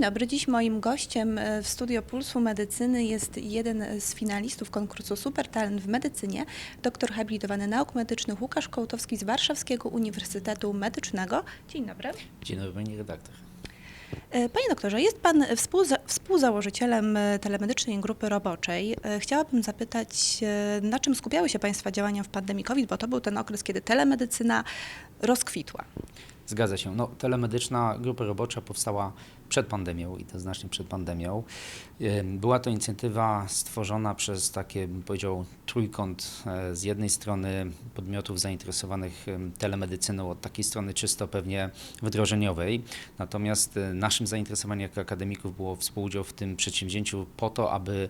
dobry. Dziś moim gościem e, w Studio Pulsu Medycyny jest jeden z finalistów konkursu Supertalent w medycynie, doktor habilitowany nauk medycznych Łukasz Kołtowski z Warszawskiego Uniwersytetu Medycznego. Dzień dobry. Dzień dobry, pani redaktor. E, Panie doktorze, jest pan współza współzałożycielem e, telemedycznej grupy roboczej. Chciałabym zapytać, na czym skupiały się Państwa działania w pandemii COVID, bo to był ten okres, kiedy telemedycyna rozkwitła. Zgadza się. No, telemedyczna grupa robocza powstała przed pandemią i to znacznie przed pandemią. Była to inicjatywa stworzona przez takie, bym powiedział, trójkąt e, z jednej strony podmiotów zainteresowanych telemedycyną, od takiej strony czysto pewnie wdrożeniowej. Natomiast e, naszym zainteresowaniem jako akademików było współudział w tym przedsięwzięciu po to, aby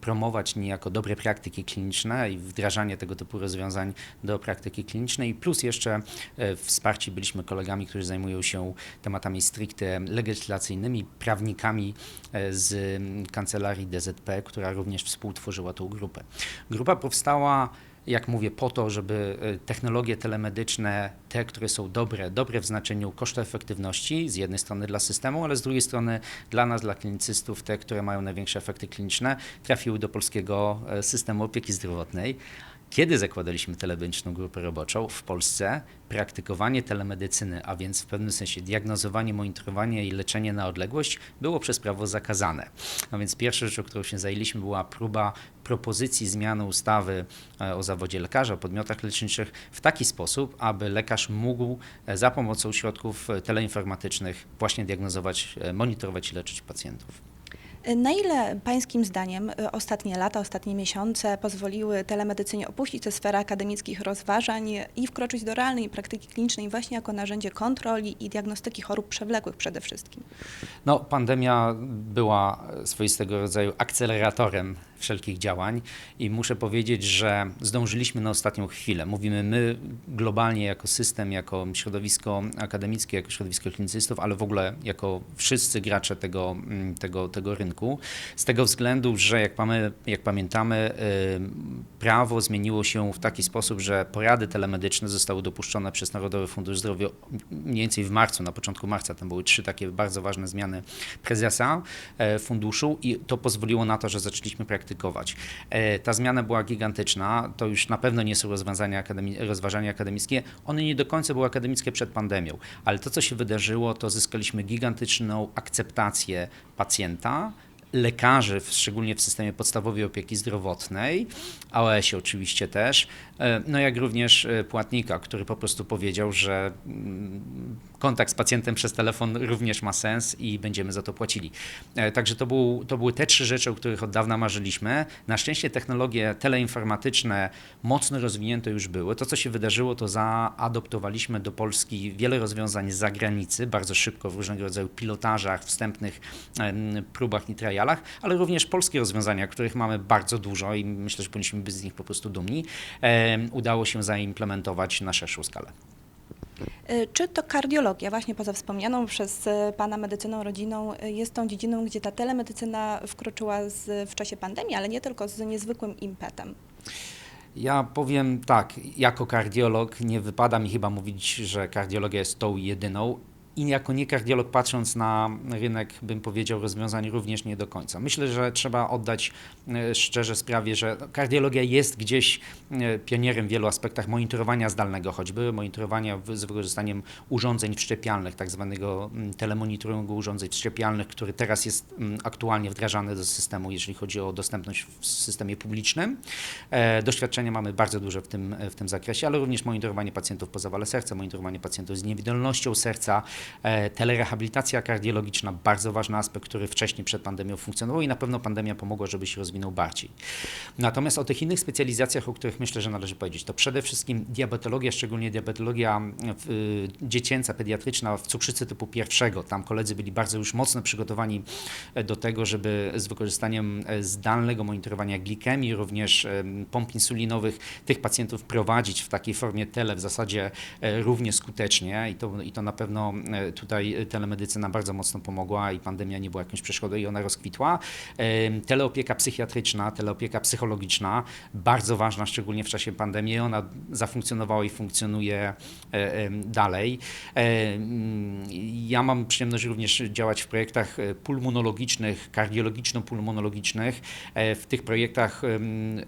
promować niejako dobre praktyki kliniczne i wdrażanie tego typu rozwiązań do praktyki klinicznej, plus jeszcze e, wsparci byliśmy kolegami, którzy zajmują się tematami stricte legislacyjnymi, prawnikami e, z kancelarii DZP, która również współtworzyła tą grupę. Grupa powstała jak mówię, po to, żeby e, technologie telemedyczne, te, które są dobre, dobre w znaczeniu kosztu efektywności, z jednej strony dla systemu, ale z drugiej strony dla nas, dla klinicystów, te, które mają największe efekty kliniczne, trafiły do polskiego e, systemu opieki zdrowotnej. Kiedy zakładaliśmy telemedyczną grupę roboczą w Polsce, praktykowanie telemedycyny, a więc w pewnym sensie diagnozowanie, monitorowanie i leczenie na odległość było przez prawo zakazane. No więc pierwsza rzecz, o którą się zajęliśmy, była próba propozycji zmiany ustawy e, o zawodzie lekarza, o podmiotach leczniczych w taki sposób, aby lekarz mógł e, za pomocą środków e, teleinformatycznych właśnie diagnozować, monitorować i leczyć pacjentów. E, Na ile pańskim zdaniem e, ostatnie lata, ostatnie miesiące pozwoliły telemedycynie opuścić tę sferę akademickich rozważań i wkroczyć do realnej praktyki klinicznej właśnie jako narzędzie kontroli i diagnostyki chorób przewlekłych przede wszystkim? No, pandemia była swoistego rodzaju akceleratorem wszelkich działań i muszę powiedzieć, że zdążyliśmy na ostatnią chwilę. Mówimy my globalnie jako system, jako środowisko akademickie, jako środowisko klinicystów, ale w ogóle jako wszyscy gracze tego, mm, tego, tego rynku. Z tego względu, że jak, mamy, jak pamiętamy, y, prawo zmieniło się w taki sposób, że porady telemedyczne zostały dopuszczone przez Narodowy Fundusz Zdrowia mniej więcej w marcu, na początku marca. Tam były trzy takie bardzo ważne zmiany prezesa e, funduszu i to pozwoliło na to, że zaczęliśmy praktykować. E, Ta zmiana była gigantyczna, to już na pewno nie są rozwiązania akademi- rozważania akademickie, one nie do końca były akademickie przed pandemią, ale to, co się wydarzyło, to zyskaliśmy gigantyczną akceptację pacjenta, lekarzy, szczególnie w systemie podstawowej opieki zdrowotnej, AOS-ie oczywiście też, e, no jak również e, płatnika, który po prostu powiedział, że mm, kontakt z pacjentem przez telefon również ma sens i będziemy za to płacili. E, Także to, był, to były te trzy rzeczy, o których od dawna marzyliśmy. Na szczęście technologie teleinformatyczne mocno rozwinięte już były. To, co się wydarzyło, to zaadoptowaliśmy do Polski wiele rozwiązań z zagranicy, bardzo szybko w różnego rodzaju pilotażach, wstępnych próbach i trialach, ale również polskie rozwiązania, których mamy bardzo dużo i myślę, że powinniśmy być z nich po prostu dumni, udało się zaimplementować na szerszą skalę. E, Czy to kardiologia, właśnie poza wspomnianą przez e, Pana medycyną rodzinną, e, jest tą dziedziną, gdzie ta telemedycyna wkroczyła z, w czasie pandemii, ale nie tylko z niezwykłym impetem? Ja powiem tak, jako kardiolog nie wypada mi chyba mówić, że kardiologia jest tą jedyną. I jako niekardiolog patrząc na rynek, bym powiedział, rozwiązań również nie do końca. Myślę, że trzeba oddać e, szczerze sprawie, że kardiologia jest gdzieś e, pionierem w wielu aspektach monitorowania zdalnego, choćby monitorowania z wykorzystaniem urządzeń wszczepialnych, tak zwanego mm, telemonitoringu urządzeń wszczepialnych, który teraz jest mm, aktualnie wdrażany do systemu, jeżeli chodzi o dostępność w systemie publicznym. E, Doświadczenia mamy bardzo duże w tym, w tym zakresie, ale również monitorowanie pacjentów po zawale serca, monitorowanie pacjentów z niewydolnością serca, telerehabilitacja kardiologiczna, bardzo ważny aspekt, który wcześniej przed pandemią funkcjonował i na pewno pandemia pomogła, żeby się rozwinął bardziej. Natomiast o tych innych specjalizacjach, o których myślę, że należy powiedzieć, to przede wszystkim diabetologia, szczególnie diabetologia y, dziecięca, pediatryczna w cukrzycy typu pierwszego. Tam koledzy byli bardzo już mocno przygotowani e, do tego, żeby z wykorzystaniem e, zdalnego monitorowania glikemii, również pomp insulinowych, tych pacjentów prowadzić w takiej formie tele w zasadzie e, równie skutecznie i to, i to na pewno e, tutaj telemedycyna bardzo mocno pomogła i pandemia nie była jakąś przeszkodą i ona rozkwitła. E, Teleopieka psychiatryczna, teleopieka psychologiczna, bardzo ważna, szczególnie w czasie pandemii, ona zafunkcjonowała i funkcjonuje e, e, dalej. E, mm, Ja mam przyjemność również działać w projektach e, pulmonologicznych, kardiologiczno-pulmonologicznych. E, W tych projektach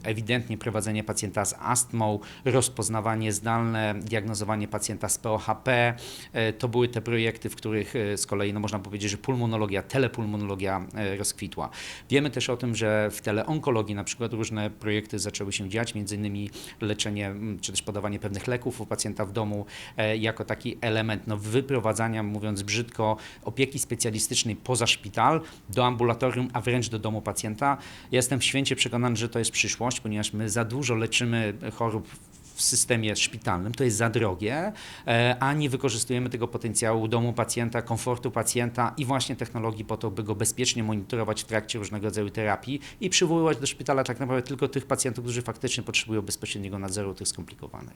ewidentnie prowadzenie pacjenta z astmą, rozpoznawanie zdalne, diagnozowanie pacjenta z POHP. e, To były te projekty, w których e, z kolei no można powiedzieć, że pulmonologia, telepulmonologia e, rozkwitła. Wiemy też o tym, że w teleonkologii na przykład różne projekty zaczęły się dziać, między innymi leczenie czy też podawanie pewnych leków u pacjenta w domu e, jako taki element no, wyprowadzania, mówiąc brzydko, opieki specjalistycznej poza szpital do ambulatorium, a wręcz do domu pacjenta. Jestem święcie przekonany, że to jest przyszłość, ponieważ my za dużo leczymy chorób w systemie szpitalnym, to jest za drogie, e, a nie wykorzystujemy tego potencjału domu pacjenta, komfortu pacjenta i właśnie technologii po to, by go bezpiecznie monitorować w trakcie różnego rodzaju terapii i przywoływać do szpitala tak naprawdę tylko tych pacjentów, którzy faktycznie potrzebują bezpośredniego nadzoru tych skomplikowanych.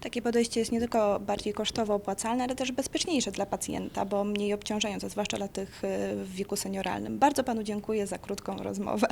Takie podejście jest nie tylko bardziej kosztowo opłacalne, ale też bezpieczniejsze dla pacjenta, bo mniej obciążające, zwłaszcza dla tych y, w wieku senioralnym. Bardzo panu dziękuję za krótką rozmowę.